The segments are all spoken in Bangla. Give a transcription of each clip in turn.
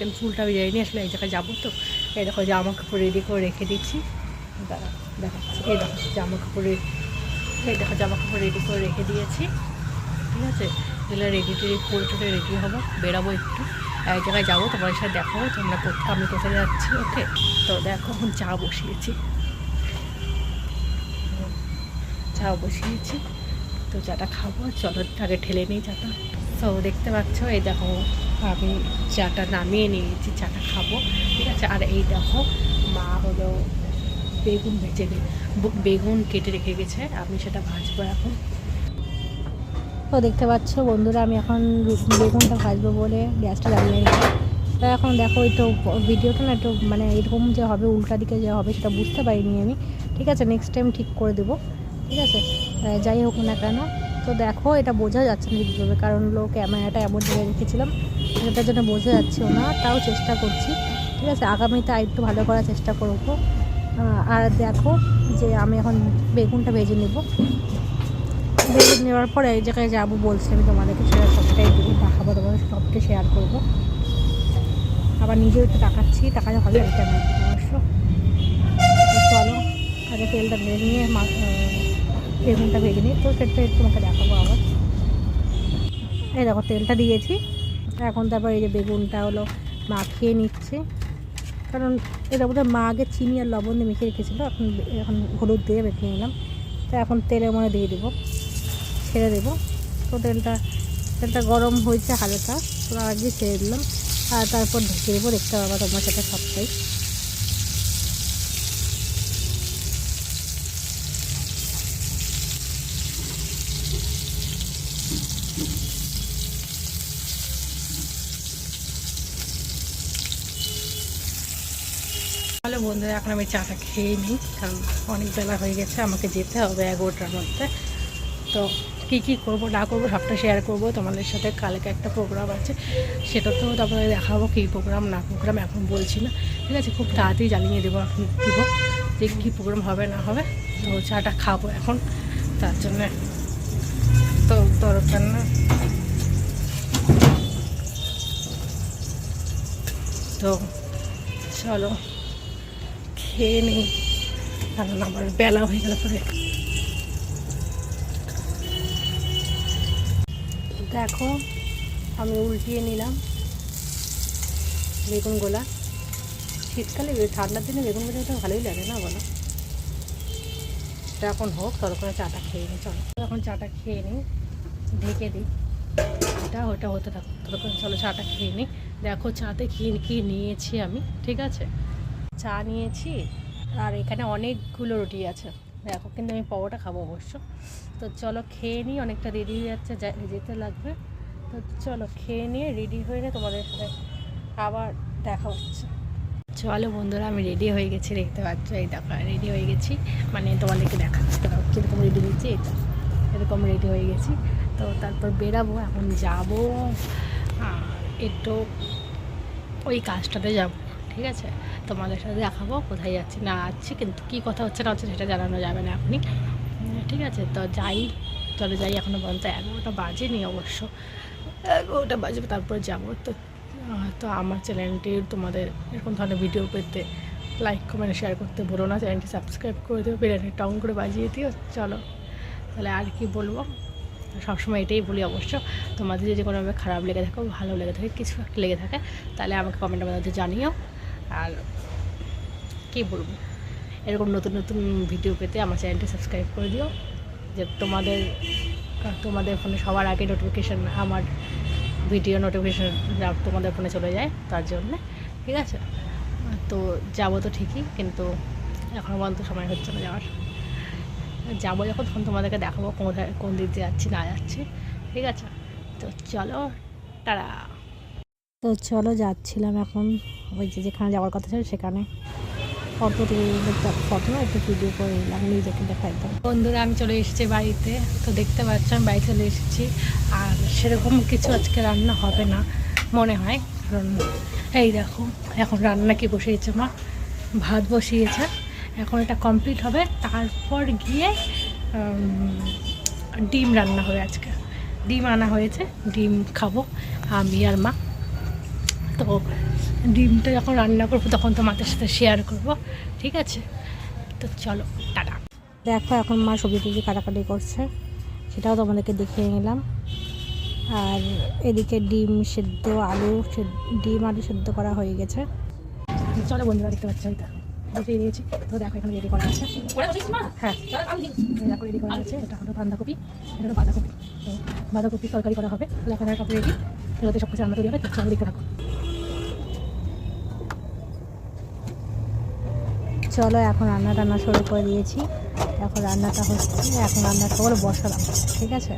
কিন্তু চুলটা আমি যাইনি আসলে এই জায়গায় যাব তো। এই দেখো জামা কাপড় রেডি করে রেখে দিচ্ছি। দাঁড়া, দেখাচ্ছি। এই দেখো জামা কাপড় এই দেখো জামা কাপড় রেডি করে রেখে দিয়েছি। ঠিক আছে? এগুলো রেডি টেডি করে টোরে রেডি হব, বেরাবো একটু। এক জায়গায় যাব তোমার সাথে দেখাবো তোমরা কোথায় আমি কোথায় যাচ্ছি ওকে তো দেখো এখন চা বসিয়েছি। চা বসিয়েছি। তো চাটা খাব, চলো আগে ঠেলে নিই চাটা। তো দেখতে পাচ্ছ, এই দেখো, আমি চাটা নামিয়ে নিয়েছি, চাটা খাব, ঠিক আছে? আর এই দেখো, মা হলো বেগুন ভেজে বেগুন কেটে রেখে গেছে, আমি সেটা ভাজবো এখন। তো দেখতে পাচ্ছ, বন্ধুরা, আমি এখন বেগুনটা ভাজবো বলে গ্যাসটা নিলাম তো এখন দেখো একটু ভিডিওটা না একটু মানে এরকম যে হবে, উল্টা দিকে যে হবে, সেটা বুঝতে পারিনি আমি। ঠিক আছে নেক্সট টাইম ঠিক করে দেবো। ঠিক আছে? যাই হোক না কেন তো দেখো, এটা বোঝা যাচ্ছে না ঠিকভাবে কারণ লো ক্যামেরাটা এমন জায়গায় রেখেছিলাম সেটার জন্য বোঝা যাচ্ছে না, তাও চেষ্টা করছি, ঠিক আছে? আগামীতে আর একটু ভালো করার চেষ্টা করব। আর দেখো যে আমি এখন বেগুনটা ভেজে নেব। বেগুন নেওয়ার পরে এই জায়গায় যাব বলছি আমি তোমাদেরকে, সেটা সবটাই দেখাবো, তোমাদের সবটাই শেয়ার করব। আবার নিজেও একটু তাকাচ্ছি, তাকালে হবে এটা অবশ্য। চলো, আগে তেলটা ভেজে নিয়ে বেগুনটা ভেজে নিই। তো সেটা তোমাকে দেখাবো আবার। এই দেখো, তেলটা দিয়েছি। এখন তারপর এই যে বেগুনটা হলো মাখিয়ে নিচ্ছে। কারণ এটা বোধহয় মা আগে চিনি আর লবণ দিয়ে মেখে রেখেছিলো, এখন এখন হলুদ দিয়ে মেখে নিলাম। তো এখন তেলের মনে দিয়ে দেবো, ছেড়ে দেবো। তো তেলটা তেলটা গরম হয়েছে হালকা, তো আগে ছেড়ে দিলাম। আর তারপর ঢেকে দেবো, দেখতে পাবো তোমার সাথে সবটাই। তাহলে বন্ধুরা, এখন আমি চাটা খেয়ে নিই, কারণ অনেক বেলা হয়ে গেছে, আমাকে যেতে হবে এগারোটার মধ্যে। তো কী কী করব, না করব, সবটা শেয়ার করব। তোমাদের সাথে কালকে একটা প্রোগ্রাম আছে সেটা তো তারপরে দেখাবো কী প্রোগ্রাম না প্রোগ্রাম এখন বলছি না। ঠিক আছে, খুব তাড়াতাড়ি জানিয়ে দেবো, এখন দেবো, যে কী প্রোগ্রাম হবে, না হবে। তো চাটা খাব এখন, তার জন্যে। তো দরকার না। তো চলো। খেয়ে নিই। কারণ আবার বেলা হয়ে গেল পরে। দেখো, আমি উল্টিয়ে নিলাম বেগুন বেগুনগুলা শীতকালে ঠান্ডার দিনে বেগুন তো ভালোই লাগে না বলো? এখন হোক, ততক্ষণে চাটা খেয়ে নিই চলো। এখন চাটা খেয়ে নিই ঢেকে দিই। এটা, ওটা হতে থাকুক, ততক্ষণ চলো চাটা খেয়ে নিই দেখো, চাতে কী কী নিয়েছি আমি, ঠিক আছে? চা নিয়েছি আর এখানে অনেকগুলো রুটি আছে। দেখো, কিন্তু আমি পাওয়াটা খাব অবশ্য। তো চলো খেয়ে নিই, অনেকটা রেডি হয়ে যাচ্ছে যেতে লাগবে। তো চলো খেয়ে নিয়ে রেডি হয়ে নিয়ে তোমাদের সাথে আবার দেখা হচ্ছে। চলো বন্ধুরা, আমি রেডি হয়ে গেছি, দেখতে পাচ্ছ? এই দেখো রেডি হয়ে গেছি। মানে তোমাদেরকে দেখাচ্ছি। কীরকম রেডি হয়েছি? এটা এরকম রেডি হয়ে গেছি। তো তারপর বেরাবো, এখন যাব। একটু ওই কাজটাতে যাব। ঠিক আছে? তোমাদের সাথে দেখাবো কোথায় যাচ্ছি, না যাচ্ছি, কিন্তু কী কথা হচ্ছে, না হচ্ছে সেটা জানানো যাবে না এখনই। ঠিক আছে, তো যাই, চলে যাই এখনও পর্যন্ত। এগারোটা বাজে বাজেনি অবশ্য। এগারোটা বাজবে তারপর যাব। তো তো আমার চ্যানেলটি তোমাদের এরকম ধরনের ভিডিও পেতে লাইক কমেন্ট শেয়ার করতে ভুলো না। চ্যানেলটি সাবস্ক্রাইব করে দিও বেলানি টং করে বাজিয়ে দিও। চলো, তাহলে আর কি বলব? সবসময় এটাই বলি অবশ্য। তোমাদের যদি কোনোভাবে খারাপ লেগে থাকে, ভালো লেগে থাকে, কিছু একটা লেগে থাকে, তাহলে আমাকে কমেন্টের মধ্যে জানিও। আর কী বলব? এরকম নতুন নতুন ভিডিও পেতে আমার চ্যানেলটি সাবস্ক্রাইব করে দিও। যে তোমাদের তোমাদের ফোনে সবার আগে নোটিফিকেশান আমার ভিডিও নোটিফিকেশান তোমাদের ফোনে চলে যায়, তার জন্যে, ঠিক আছে? তো যাব তো ঠিকই, কিন্তু এখনও পর্যন্ত সময় হচ্ছে না যাওয়ার। যাব যখন, তখন তোমাদেরকে দেখাবো কোথায়, কোন দিক দিয়ে যাচ্ছি, না যাচ্ছি, ঠিক আছে? তো চলো তারা তো চলো যাচ্ছিলাম এখন। ওই যে যেখানে যাওয়ার কথা ছিল সেখানে। ফটো ফটো একটু ভিডিও করে নিলাম, নিজেকে দেখা একদম। বন্ধুরা, আমি চলে এসেছি বাড়িতে। তো দেখতে পাচ্ছ, আমি বাড়ি চলে এসেছি। আর সেরকম কিছু আজকে রান্না হবে না, মনে হয়। কারণ এই দেখো, এখন রান্না কি বসিয়েছে মা? ভাত বসিয়েছে। এখন এটা কমপ্লিট হবে। তারপর গিয়ে ডিম রান্না হবে আজকে। ডিম আনা হয়েছে, ডিম খাব আমি আর মা। তো ডিমটা যখন রান্না করব তখন তোমাদের সাথে শেয়ার করব। ঠিক আছে? তো চলো টাটা। দেখো এখন মা সবজি টবজি কাটাকাটি করছে। সেটাও তোমাদেরকে দেখিয়ে নিলাম। আর এদিকে ডিম সেদ্ধ আলু ডিম আলু সেদ্ধ করা হয়ে গেছে। চলো বন্ধুরা দেখতে পাচ্ছ এটা বসিয়ে দিয়েছি। তো দেখো এখানে রেডি করা আছে। হ্যাঁ। দেখো। রেডি করা আছে। এটা হলো বাঁধাকপি। এটা হলো বাঁধাকপি। তো বাঁধাকপি তরকারি করা হবে। তাহলে এখন কাপড় রেডি। এটাতে সব কিছু রান্না তৈরি হবে। তো চলো দেখতে থাকো। চলো এখন রান্না টান্না শুরু করে দিয়েছি। এখন রান্নাটা হচ্ছে এখন রান্নাটা হলো বসালাম ঠিক আছে?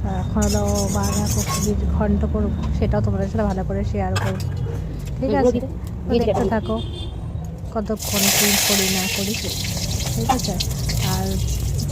তো এখন হলো বাঁধাকপির ঘন্ট করব সেটাও তোমাদের সাথে ভালো করে শেয়ার করব ঠিক আছে? দেখতে থাকো কতক্ষণ কি করি না করি ঠিক আছে? আর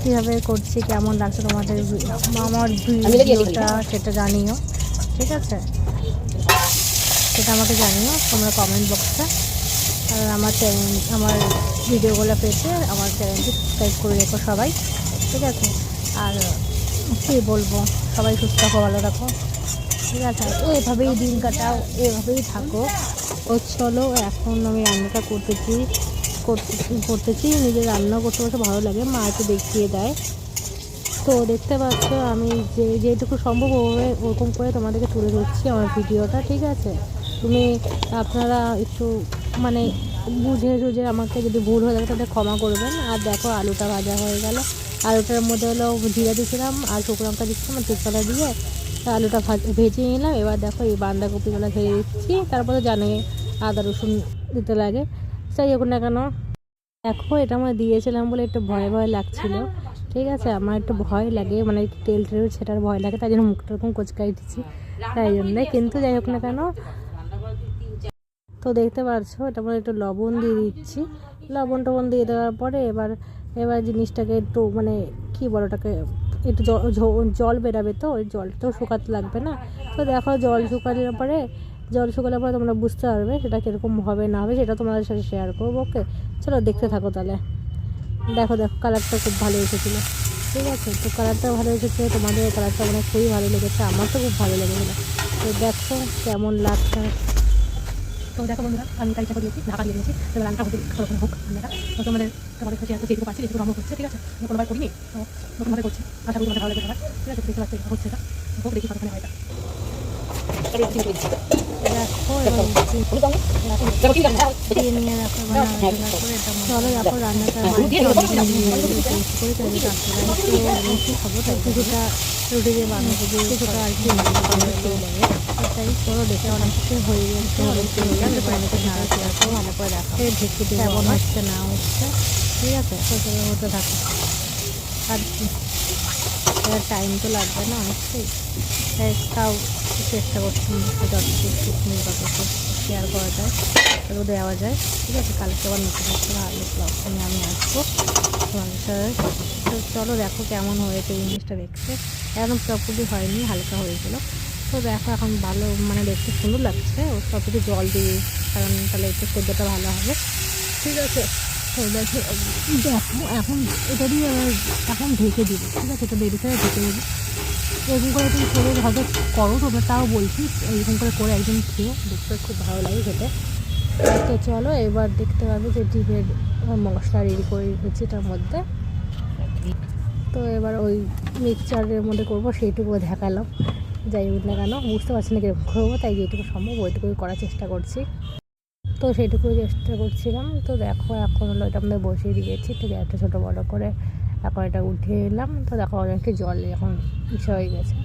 কীভাবে করছি কেমন লাগছে তোমাদের আমার ভিডিওটা সেটা জানিও ঠিক আছে? সেটা আমাকে জানিও তোমরা কমেন্ট বক্সে আর আমার চ্যানেল আমার ভিডিওগুলো পেতে আমার চ্যানেলটি সাবস্ক্রাইব করে রেখো সবাই, ঠিক আছে? আর কী বলব, সবাই সুস্থ থাকো, ভালো রাখো ঠিক আছে? আর এভাবেই দিন কাটাও, এভাবেই থাকো। ও চলো, এখন আমি রান্নাটা করতেছি করতে- করতেছি নিজে রান্না করতে করতে ভালো লাগে, মা একটু দেখিয়ে দেয়। তো দেখতে পাচ্ছ, আমি যে, যেটুকু সম্ভব ওভাবে ওরকম করে তোমাদেরকে তুলে ধরছি আমার ভিডিওটা, ঠিক আছে? তুমি আপনারা একটু মানে বুঝে সুঝে আমাকে যদি ভুল হয়ে থাকে তাহলে ক্ষমা করবেন। আর দেখো আলুটা ভাজা হয়ে গেল। আলুটার মধ্যে হলো জিরা দিয়েছিলাম আর শুকনো লঙ্কা দিচ্ছিলাম আর তেজপাতা দিয়ে আলুটা ভাজ- নিলাম। এবার দেখো এই বাঁধাকপিগুলো ভেজে দিচ্ছি। তারপরে জানে আদা, রসুন দিতে লাগে। যাই হোক না কেন, দেখো এটা আমার দিয়েছিলাম বলে একটু ভয় ভয় লাগছিল। ঠিক আছে, আমার একটু ভয় লাগে। মানে তেল টেল সেটার ভয় লাগে, তাই জন্য মুখটা এরকম কোচকাই দিচ্ছি। তাই জন্য। কিন্তু যাই হোক না কেন তো দেখতে পারছ, এটা মধ্যে একটু লবণ দিয়ে দিচ্ছি। লবণ টবণ দিয়ে দেওয়ার পরে এবার এবার জিনিসটাকে একটু মানে কি বলো ওটাকে, একটু জল বেরাবে তো, ওই জল তো শুকাতে লাগবে না। তো দেখো জল শুকানোর পরে, জল শুকানোর পরে তোমরা বুঝতে পারবে সেটা কীরকম হবে না হবে, সেটা তোমাদের সাথে শেয়ার করব, ওকে? চলো দেখতে থাকো তাহলে। দেখো দেখো কালারটা খুব ভালো এসেছিল। ঠিক আছে, তো কালারটা ভালো এসেছে, তোমাদের কালারটা মানে খুবই ভালো লেগেছে, আমার তো খুব ভালো লেগেছিলো। তো দেখো কেমন লাগছে। তো দেখো বন্ধুরা, আমি তাই চাকরি দিয়েছি ঢাকা দিয়ে দিয়েছি তো রান্নাটা হতে সরকম হোক রান্নাটা তো তোমাদের তোমাদের কাছে এত যেটুকু পাচ্ছি যেটুকু করছে হচ্ছে, ঠিক আছে? আমি কোনোবার করিনি, তো নতুনভাবে করছি। আশা করি তোমাদের ভালো লাগবে ঠিক আছে? দেখতে পাচ্ছি হচ্ছে এটা হোক, দেখি কতক্ষণে হয় এটা। দেখো এবার চিনি রাখো চলো দেখো রান্নাটা বেশি খাব তাই কিছুটা রুটি দিয়ে বানাবো কিছুটা আর কি তাই চলো দেখে অনেক কিছু হয়ে গেছে অনেক পানিতে করে রাখো ঢেকে দিয়ে কেমন হচ্ছে না হচ্ছে ঠিক আছে তো চলো থাকো আর কি। টাইম তো লাগবে না অনেকটাই। তাই তাও চেষ্টা করছি যতটুকু শুকনো যতটুকু শেয়ার করা যায় ততটুকু দেওয়া যায়। ঠিক আছে, কালকে আবার নতুন একটা ভালো ব্লগ নিয়ে আমি আসব তো চলো দেখো কেমন হয়েছে এই জিনিসটা দেখতে। এখন পুরোপুরি হয়নি, হালকা হয়েছিল তো দেখো এখন ভালো মানে দেখতে সুন্দর লাগছে। ও সব জল দিয়ে, কারণ তাহলে একটু সেদ্ধটা ভালো হবে। ঠিক আছে দেখো দেখো এখন এটা দিয়ে এখন ঢেকে দিব, ঠিক আছে? এটা দেরি করে ঢেকে দেবো। এরকম করে তুমি করে হয়তো করো তোমরা তাও বলছি, এরকম করে করে একদম খেয়ে দেখতে খুব ভালো লাগে খেতে। তো চলো, এবার দেখতে পাবে যে ডিমের মশলা রেডি করে রেখেছি এটার মধ্যে। তো এবার ওই মিক্সচারের মধ্যে করব সেইটুকু দেখালাম। যাই হোক না কেন, বুঝতে পারছি না কীরকম করব, তাই যেটুকু সম্ভব ওইটুকুই করার চেষ্টা করছি। তো সেইটুকু চেষ্টা করছিলাম। তো দেখো এখন হলো এটা আমাদের বসিয়ে দিয়েছি। ঠিক একটা ছোটো বড়ো করে এখন এটা উঠিয়ে এলাম তো দেখো অনেকটা জল এখন ইসে হয়ে গেছে,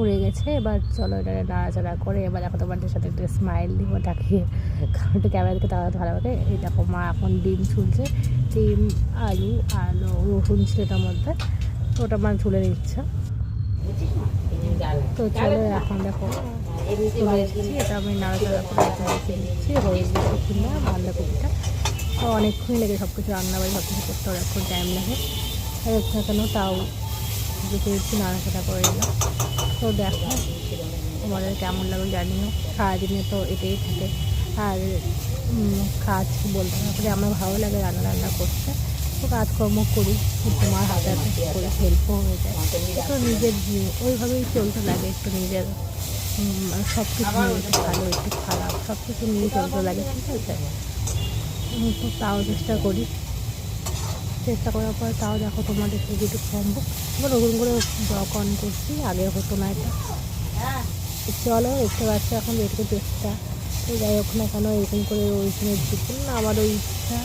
উড়ে গেছে। এবার চলো এটা নাড়াচাড়া করে এবার দেখো তোমাদের সাথে একটু স্মাইল দিব তাকিয়ে একটু ক্যামেরা দিকে তাড়াতে ভালো লাগে এই দেখো মা এখন ডিম ছুলছে, ডিম, আলু, আর রসুন ছিল এটার মধ্যে। ওটা মা তুলে নিচ্ছে। তো চলো এখন দেখো এটা আমি নাড়াচাড়া করে একটু রেখে দিচ্ছি হয়ে গেছে বাঁধাকপিটা। অনেকক্ষণ লেগে সব কিছু রান্না বাড়ি সব কিছু করতে অনেকক্ষণ টাইম লাগে। না কেন তাও রেখে দিচ্ছি নাড়াচাড়া করে দিলাম তো দেখো, তোমাদের কেমন লাগল জানিও সারাদিনে তো এটাই থাকে। আর কাজ বলতে না পারে, আমার ভালো লাগে রান্না রান্না করতে। তো কাজকর্ম করি তোমার হাতে হাতে করে হেল্পও হয়ে যায়। তো নিজের, ওইভাবেই চলতে লাগে একটু নিজের সব কিছু একটু ভালো, একটু খারাপ সব কিছু নিয়ে চলতে লাগে, ঠিক আছে? তো তাও চেষ্টা করি। চেষ্টা করার পর তাও দেখো তোমাদের একটু কমবো। এবার নতুন করে ব্লগ অন করছি, আগে হতো না এটা। চলো, দেখতে পাচ্ছ এখন এটুকু চেষ্টা তো যাই হোক না কেন, এরকম করে ওইখানে ঢুকবো না, আমার ওই ইচ্ছা।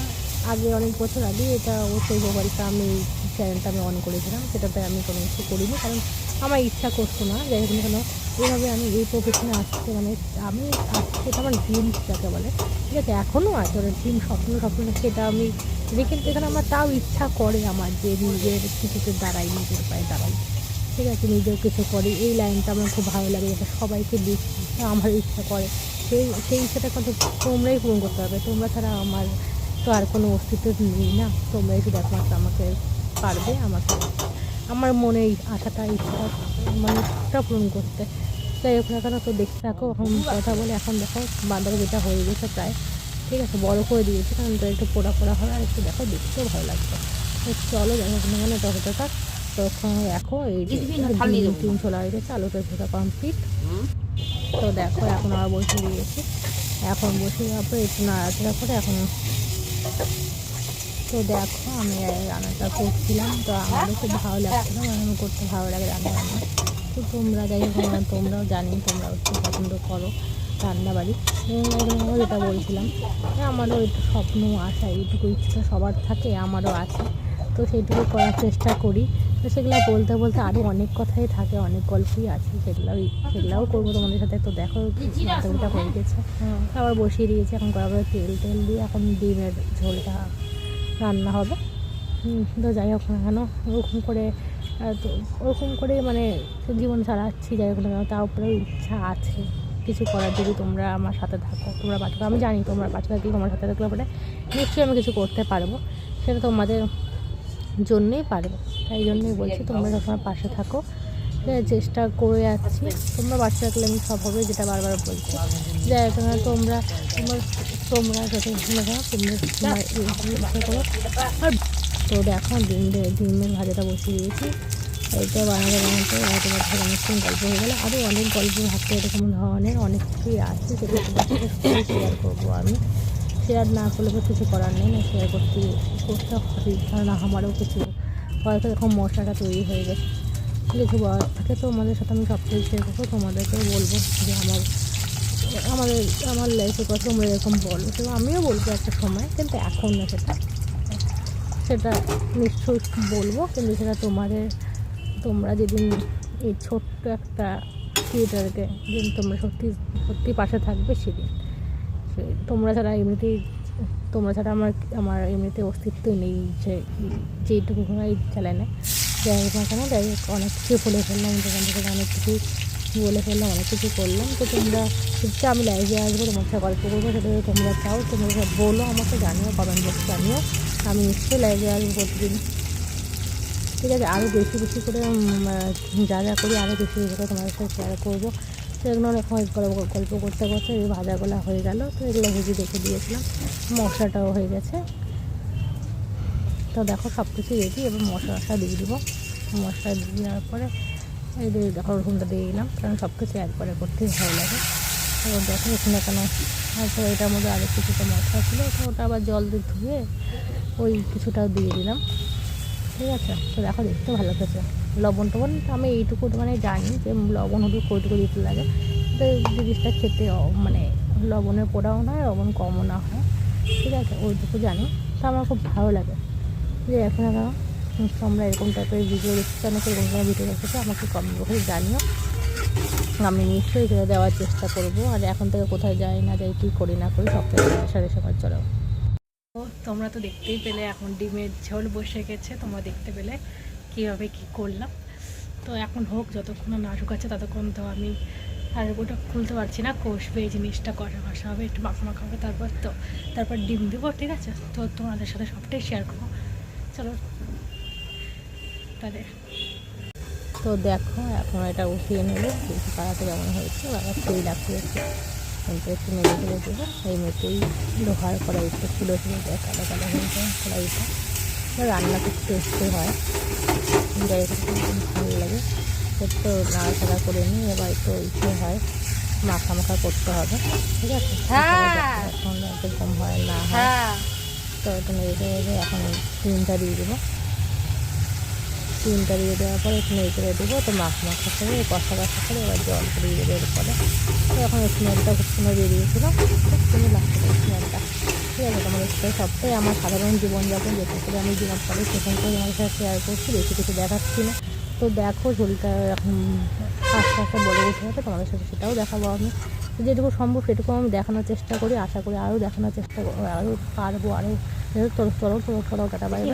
আগে অনেক বছর আগে এটা ও সেই বাড়িতে আমি চ্যানেলটা আমি অন করেছিলাম। সেটাতে আমি কোনো কিছু করিনি, কারণ আমার ইচ্ছা করতো না, যাই হোক কেন এইভাবে আমি এই প্রফেশনে আসতে মানে আমি এটা আমার ড্রিম যাকে বলে, ঠিক আছে? এখনও আছে, ওটা ড্রিম স্বপ্ন স্বপ্ন, সেটা আমি রেখে এখানে আমার তাও ইচ্ছা করে আমার যে নিজের কিছুতে দাঁড়াই, নিজের পায়ে দাঁড়াই, ঠিক আছে? নিজেও কিছু করি, এই লাইনটা আমার খুব ভালো লাগে যেটা সবাইকে দিচ্ছি আমার ইচ্ছা করে, সেই সেই ইচ্ছাটা কিন্তু তোমরাই পূরণ করতে হবে তোমরা ছাড়া আমার তো আর কোনো অস্তিত্ব নেই না তোমরাই শুধু একমাত্র আমাকে পারবে আমাকে আমার মনে এই আশাটা ইচ্ছাটা মানে টা পূরণ করতে। যাই হোক না কেন তো দেখতে থাকো এখন কথা বলে এখন দেখো বাঁধাকপিটা হয়ে গেছে প্রায়। ঠিক আছে বড় করে দিয়েছি কারণ তো একটু পোড়া পোড়া হবে আর একটু দেখো দেখতেও ভালো লাগবে চলো যাই হোক না কেন ততটা তখন দেখো এই ডিম টিম চলে হয়ে গেছে। আলুটা ভেজা কমপ্লিট তো দেখো এখন আবার বসে দিয়েছি এখন বসে যাওয়ার পর একটু নাড়াচাড়া করে এখন তো দেখো, আমি রান্নাটা করছিলাম, তো আমারও খুব ভালো লাগছিল আমার করতে ভালো লাগে রান্না রান্না তো তোমরা যাই হোক তোমরাও জানি তোমরা একটু পছন্দ করো রান্না বাড়ি আমি যেটা বলছিলাম আমারও একটু স্বপ্ন আশা এইটুকু ইচ্ছা সবার থাকে, আমারও আছে। তো সেইটুকু করার চেষ্টা করি। তো সেগুলো বলতে বলতে আরও অনেক কথাই থাকে, অনেক গল্পই আছে সেগুলোও সেগুলোও করব তোমাদের সাথে। তো দেখো হয়ে গেছে। আবার বসিয়ে দিয়েছি, এখন করা করে তেল টেল দিয়ে এখন ডিমের ঝোলটা রান্না হবে। তো যাই হোক না কেন, ওরকম করে তো ওরকম করে মানে জীবন চালাচ্ছি, যাই হোক না কেন তার উপরেও ইচ্ছা আছে। কিছু করার যদি তোমরা আমার সাথে থাকো, তোমরা বাচ্চা আমি জানি তোমরা বাচ্চা থাকি তোমার সাথে থাকলে পরে নিশ্চয়ই আমি কিছু করতে পারব। সেটা তোমাদের জন্যেই পারব। তাই জন্যই বলছি, তোমরা সবসময় পাশে থাকো। চেষ্টা করে যাচ্ছি তোমরা বাচ্চা থাকলে আমি সব হবে, যেটা বারবার বলছি। যাই হোক না তোমরা তোমরা তোমরা তোমরা তোমরা করো। আর তো দেখো, ডিম ডিমের ভাজাটা বসিয়ে দিয়েছি। এইটা বানাতে বানাতে হয়তো বা ধরো অনেকক্ষণ গল্প হয়ে গেলো। আরও অনেক গল্প থাকতে এরকম ধরনের অনেক কিছুই আছে সেগুলো তোমার শেয়ার করব আমি। শেয়ার না করলে তো কিছু করার নেই, না শেয়ার করতে করতে হবে। কারণ আমারও কিছু, হয়তো এরকম মশলাটা তৈরি হয়ে গেছে। কিছু বলার থাকে তো আমাদের সাথে আমি সব কিছু শেয়ার করব তোমাদেরকেও বলব যে আমার, আমাদের, আমার লাইফের কথা তোমরা এরকম বলো। তো আমিও বলব একটা সময়, কিন্তু এখন না সেটা। সেটা নিশ্চয়ই বলব, কিন্তু সেটা তোমাদের, তোমরা যেদিন এই ছোট্ট একটা থিয়েটারকে যেদিন তোমরা সত্যি সত্যি পাশে থাকবে সেদিন। সে তোমরা ছাড়া এমনিতেই, তোমরা ছাড়া আমার আমার এমনিতে অস্তিত্বই নেই যে, যেইটুকু এই চ্যানেলে যাই হোক না কেন যাই হোক অনেক কিছু বলে ফেললাম, যেখান থেকে অনেক কিছু বলে ফেললাম, অনেক কিছু করলাম। তো তোমরা হচ্ছে আমি লাইভে আসব, তোমার সাথে গল্প করব, সেটা তোমরা চাও, তোমরা বলো আমাকে, জানিও কমেন্ট বক্সে জানিও। আমি নিশ্চয়ই লাইভে আসব প্রতিদিন। ঠিক আছে আরও বেশি বেশি করে যা যা করি আরও বেশি বেশি করে তোমাদের সাথে শেয়ার করব। সেগুলো অনেক গল্প গল্প করতে করতে ভাজাগুলো হয়ে গেল, তো এগুলো ভেজে রেখে দিয়েছিলাম। মশলাটাও হয়ে গেছে। তো দেখো সব কিছু রেডি এবার মশলা মশলা দিয়ে দিব। মশলা দিয়ে দেওয়ার পরে এই দেখো রসুনটা দিয়ে দিলাম, কারণ সব কিছু একবারে করতেই ভালো লাগে। এবার দেখো এখানে কেন? তারপরে এটার মধ্যে আরও কিছুটা মশলা ছিল, তো ওটা আবার জল দিয়ে ধুয়ে ওই কিছুটাও দিয়ে দিলাম। ঠিক আছে? তো দেখো দেখতে ভালো লাগছে লবণ টবণ আমি এইটুকু মানে জানি যে লবণ হলুদ কইটুকু দিতে লাগে। তো জিনিসটা খেতে মানে লবণের পোড়াও না হয় লবণ কমও না হয়। ঠিক আছে? ওইটুকু জানি। তো আমার খুব ভালো লাগে। যে এখন কেন তোমরা এরকম টাইপের ভিডিও দেখতে অনেক এরকম টাইপের ভিডিও দেখতে আমাকে কমেন্ট বক্সে জানিও। আমি নিশ্চয়ই সেটা দেওয়ার চেষ্টা করব, আর এখন থেকে কোথায় যাই, না যাই, কী করি, না করি, সব সাড়ে সকাল চলো। তো তোমরা তো দেখতেই পেলে এখন ডিমের ঝোল বসে গেছে, তোমরা দেখতে পেলে কীভাবে কী করলাম। তো এখন হোক, যতক্ষণ না শুকাচ্ছে ততক্ষণ তো আমি আর ওটা খুলতে পারছি না, কষবে এই জিনিসটা কষা কষা হবে, একটু মাখা মাখা হবে, তারপর তো, তারপর ডিম দেবো, ঠিক আছে? তো তোমাদের সাথে সবটাই শেয়ার করব। চলো। তাহলে। তো দেখো এখন এটা উঠিয়ে নেব। বেশি কাড়াতে কেমন হয়েছে। আবার তেল রাখিয়েছে কিন্তু একটু নেড়ে ফেলে দেবো। এই মেটেই লোহার কড়াইতে ছিল ছিল দেয় কালো কালো হয়ে যায় কড়াইটা। তো রান্না খুব টেস্টি হয়। যাই ভালো লাগে। একটু নাড়াচাড়া করে নিই এবার একটু ইচ্ছে হয় মাখা মাখা করতে হবে। ঠিক আছে? হ্যাঁ। এখন এরকম হয় না হয়। হ্যাঁ। তো এটা নেড়ে নেড়ে এখন চিনটা দিয়ে দেবো। চিনটা দিয়ে দেওয়ার পরে একটু নেড়ে চেড়ে দেবো, তো মাখ মাখা করে কষা কষা করে এবার জল দিয়ে দেবো এরপরে। তো এখন স্মেলটা খুব সুন্দর বেরিয়েছিল, খুব সুন্দর লাগছিল স্মেলটা। ঠিক আছে তোমার সাথে সবটাই আমার সাধারণ জীবনযাপন, যেটা করে আমি জীবন করে সেখান করে তোমার সাথে শেয়ার করছি, বেশি কিছু দেখাচ্ছি না। তো দেখো শরীরটা এখন আস্তে আস্তে বলে উঠে যাবে তোমাদের সাথে সেটাও দেখাবো আমি যেটুকু সম্ভব সেটুকু আমি দেখানোর চেষ্টা করি আশা করি আরও দেখানোর চেষ্টা করব আরও পারব আরও চলো চলো চলো চলো কাটা বাইরে।